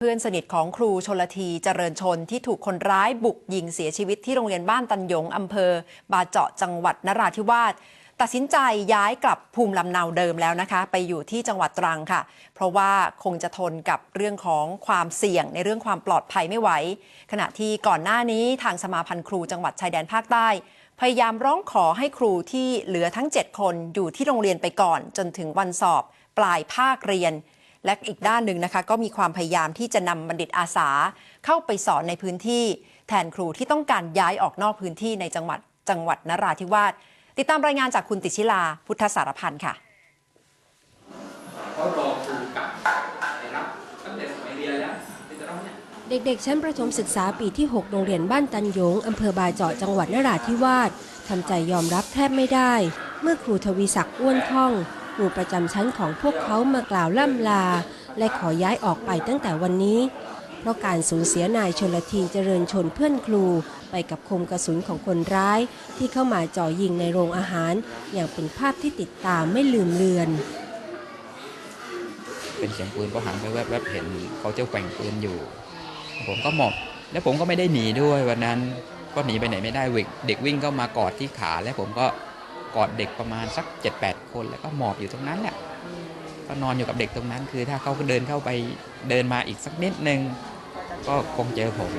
เพื่อนสนิทของครูชนลทีเจริญชนที่ถูกคนร้ายบุกยิงเสียชีวิตที่โรงเรียนบ้านตันยงอำเภอ บาเจาะจังหวัดนราธิวาสตัดสินใจย้ายกลับภูมิลำเนาเดิมแล้วนะคะ ไปอยู่ที่จังหวัดตรังค่ะ เพราะว่าคงจะทนกับเรื่องของความเสี่ยงในเรื่องความปลอดภัยไม่ไหว ขณะที่ก่อนหน้านี้ทางสมาพันธ์ครูจังหวัดชายแดนภาคใต้ พยายามร้องขอให้ครูที่เหลือทั้ง 7 คนอยู่ที่โรงเรียนไปก่อน จนถึงวันสอบ ปลายภาคเรียน และอีกด้านหนึ่งนะคะก็มีความพยายามที่จะนำบัณฑิตอาสา เข้าไปสอนในพื้นที่ แทนครูที่ต้องการย้ายออกนอกพื้นที่ในจังหวัดจังหวัดนราธิวาสติดตามรายงานจากคุณติชิลา พุทธสารพันธ์ค่ะเขารอครูกลับนะครับตั้งแต่สมัยเรียนแล้วที่จะต้องเนี่ยเด็กๆ ชั้นประถมศึกษาปีที่ 6 โรงเรียนบ้านตันหยง อำเภอบาเจาะจังหวัดนราธิวาสทำใจยอมรับแทบไม่ได้ เมื่อครูทวีศักดิ์อ้วนท่องค รูประจำชั้นของพวกเขามากล่าวล่ำลา และขอย้ายออกไปตั้งแต่วันนี้ เพราะการสูญเสียนายชนลทีเจริญชนเพื่อนครู ไปกับคมกระสุนของคนร้าย ที่เข้ามาจ่อยิงในโรงอาหาร อย่างเป็นภาพที่ติดตามไม่ลืมเลือน เป็นเสียงปืนก็หันไปแวบๆเห็นเขาเจะแกว่งปืนอยู่ ผมก็หมอบแล้วผมก็ไม่ได้หนีด้วยวันนั้นก็หนีไปไหนไม่ได้เด็กเด็กวิ่งเข้ามากอดที่ขาแล้วผมก็ กอดเด็กประมาณสัก 7-8 คนแล้วก็หมอบอยู่ตรงนั้นแหละก็นอนอยู่กับเด็กตรงนั้น คือถ้าเขาเดินเข้าไปเดินมาอีกสักนิดนึง ก็คงเจอผม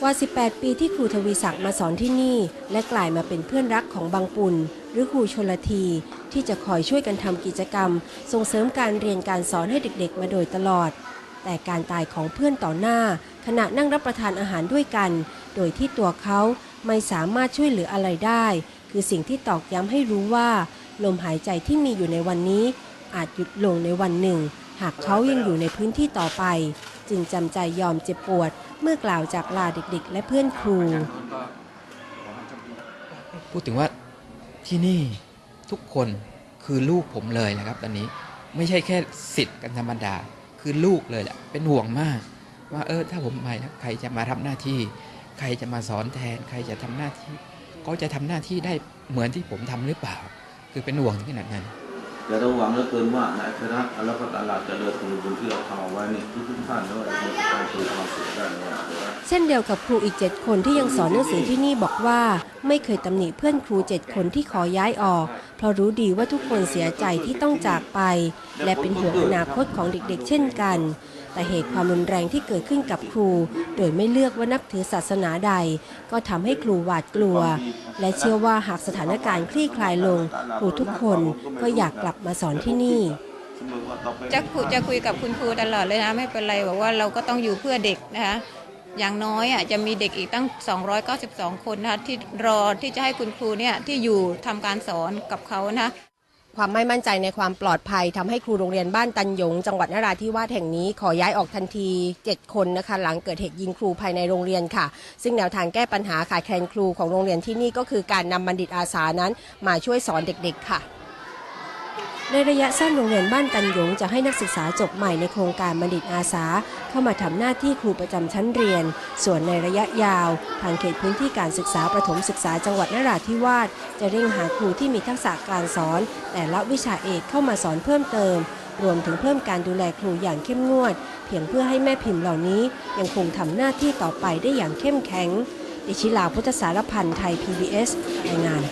กว่า 18 ปีที่ครูทวีศักดิ์มาสอนที่นี่ และกลายมาเป็นเพื่อนรักของบางปุนหรือครูชนละที ที่จะคอยช่วยกันทำกิจกรรม ส่งเสริมการเรียนการสอนให้เด็กๆ มาโดยตลอด แต่การตายของเพื่อนต่อหน้า ขณะนั่งรับประทานอาหารด้วยกัน โดยที่ตัวเขาไม่สามารถช่วยเหลืออะไรได้ คือสิ่งที่ตอกย้ำให้รู้ว่า ลมหายใจที่มีอยู่ในวันนี้ อาจหยุดลงในวันหนึ่ง หากเขายังอยู่ในพื้นที่ต่อไป จึงจำใจยอมเจ็บปวด เมื่อกล่าวจากลาเด็กๆ และเพื่อนครู พูดถึงว่าที่นี่ทุกคนคือลูกผมเลยนะครับ ตอนนี้ไม่ใช่แค่สิทธิ์กันธรรมดา คือลูกเลยแหละเป็นห่วงมาก ว่าเออถ้าผมไปแล้วใครจะมาทำหน้าที่ ใครจะมาสอนแทน ใครจะทำหน้าที่ เขาจะทำหน้าที่ได้เหมือนที่ผมทำหรือเปล่า คือเป็นห่วงถึงขนาดนั้นแต่เราหวังเหลือเกินว่าในคณะอัลลอฮฺอัลลาจะเลือกคนบุญที่เราทำเอาไว้นี่ทุกๆท่านไม่ว่าจะเป็นการคุยความสุขได้ในวันนี้เช่นเดียวกับครูอีก 7 คนที่ยังสอนหนังสือที่นี่บอกว่า ไม่เคยตำหนิเพื่อนครู 7 คนที่ขอย้ายออก เพราะรู้ดีว่าทุกคนเสียใจที่ต้องจากไป และเป็นห่วงอนาคตของเด็กๆ เช่นกัน แต่เหตุความรุนแรงที่เกิดขึ้นกับครู โดยไม่เลือกว่านับถือศาสนาใด ก็ทำให้ครูหวาดกลัว และเชื่อว่าหากสถานการณ์คลี่คลายลง ครูทุกคนก็อยากกลับมาสอนที่นี่จะคุยจะคุยกับคุณครูตลอดเลยนะไม่เป็นไรบอกว่าเราก็ต้องอยู่เพื่อเด็กนะคะอย่างน้อยอะจะมีเด็กอีกตั้ง 292 คนนะคะที่รอที่จะให้คุณครูเนี่ยที่อยู่ทำการสอนกับเขานะ ความไม่มั่นใจในความปลอดภัยทำให้ครูโรงเรียนบ้านตันยง จังหวัดนราธิวาสแห่งนี้ขอย้ายออกทันที 7 คนนะคะ หลังเกิดเหตุยิงครูภายในโรงเรียนค่ะ ซึ่งแนวทางแก้ปัญหาขาดแคลนครูของโรงเรียนที่นี่ก็คือการนำบัณฑิตอาสานั้นมาช่วยสอนเด็ก ๆ ค่ะ ในระยะสั้นโรงเรียนบ้านตันหยงจะให้นักศึกษาจบใหม่ในโครงการบัณฑิตอาสา เข้ามาทำหน้าที่ครูประจำชั้นเรียน ส่วนในระยะยาว ทางเขตพื้นที่การศึกษาประถมศึกษาจังหวัดนราธิวาสจะเร่งหาครูที่มีทักษะการสอน แต่ละวิชาเอกเข้ามาสอนเพิ่มเติม รวมถึงเพิ่มการดูแลครูอย่างเข้มงวด เพียงเพื่อให้แม่พิมพ์เหล่านี้ ยังคงทำหน้าที่ต่อไปได้อย่างเข้มแข็งดิชิลาพุทธสารพันธ์ไทย PBS รายงาน